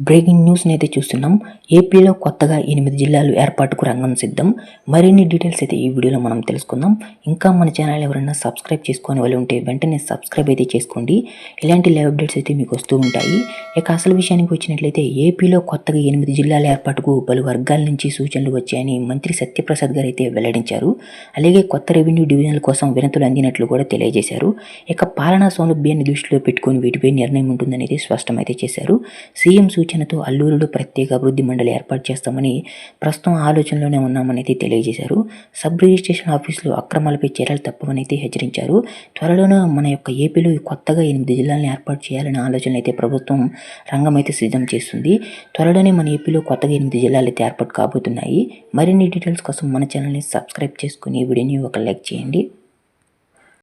Breaking న్యూస్ని అయితే చూస్తున్నాం. ఏపీలో కొత్తగా ఎనిమిది జిల్లాలు ఏర్పాటుకు రంగం సిద్ధం. మరిన్ని డీటెయిల్స్ అయితే ఈ వీడియోలో మనం తెలుసుకుందాం. ఇంకా మన ఛానల్ ఎవరైనా సబ్స్క్రైబ్ చేసుకొని వాళ్ళు ఉంటే వెంటనే సబ్స్క్రైబ్ అయితే చేసుకోండి. ఇలాంటి లైవ్ అప్డేట్స్ అయితే మీకు వస్తూ ఉంటాయి. ఇక అసలు విషయానికి వచ్చినట్లయితే ఏపీలో కొత్తగా ఎనిమిది జిల్లాల ఏర్పాటుకు పలు వర్గాల నుంచి సూచనలు వచ్చాయని మంత్రి సత్యప్రసాద్ గారు అయితే వెల్లడించారు. అలాగే కొత్త రెవెన్యూ డివిజన్ల కోసం వినతులు అందినట్లు కూడా తెలియజేశారు. ఇక పాలనా సౌలభ్యాన్ని దృష్టిలో పెట్టుకొని వీటిపై నిర్ణయం ఉంటుందని అయితే స్పష్టమైతే చేశారు. సీఎం సూచనతో అల్లూరులో ప్రత్యేక అభివృద్ధి మండలి ఏర్పాటు చేస్తామని ప్రస్తుతం ఆలోచనలోనే ఉన్నామని అయితే తెలియజేశారు. సబ్ రిజిస్ట్రేషన్ ఆఫీసులో అక్రమాలపై చర్యలు తప్పవనైతే హెచ్చరించారు. త్వరలోనే మన యొక్క ఏపీలో కొత్తగా ఎనిమిది జిల్లాలను ఏర్పాటు చేయాలనే ఆలోచన అయితే ప్రభుత్వం రంగం అయితే సిద్ధం చేస్తుంది. త్వరలోనే మన ఏపీలో కొత్తగా ఎనిమిది జిల్లాలు అయితే ఏర్పాటు కాబోతున్నాయి. మరిన్ని డీటెయిల్స్ కోసం మన ఛానల్ని సబ్స్క్రైబ్ చేసుకుని వీడియోని ఒక లైక్ చేయండి.